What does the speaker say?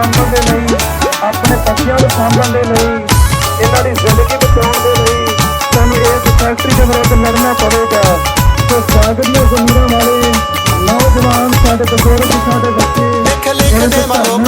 ਸਾਂਭਣ ਦੇ ਲਈ ਆਪਣੇ ਪੱਖੀਆਂ ਨੂੰ ਸਾਂਭਣ ਦੇ ਲਈ ਇਹਨਾਂ ਦੀ ਜ਼ਿੰਦਗੀ ਬਚਾਉਣ ਦੇ ਲਈ ਸਾਨੂੰ ਇਸ ਫੈਕਟਰੀ ਦੇ ਵਿਰੁੱਧ ਲੜਨਾ ਪਵੇਗਾ। ਸੋ ਸਾਗਰ ਦੀਆਂ ਜ਼ਮੀਨਾਂ ਵਾਲੇ ਨੌਜਵਾਨ ਸਾਡੇ ਬਜ਼ੁਰਗ ਸਾਡੇ ਬੱਚੇ ਲਿਖ ਲਿਖ ਦੇ ਮਾਰੋ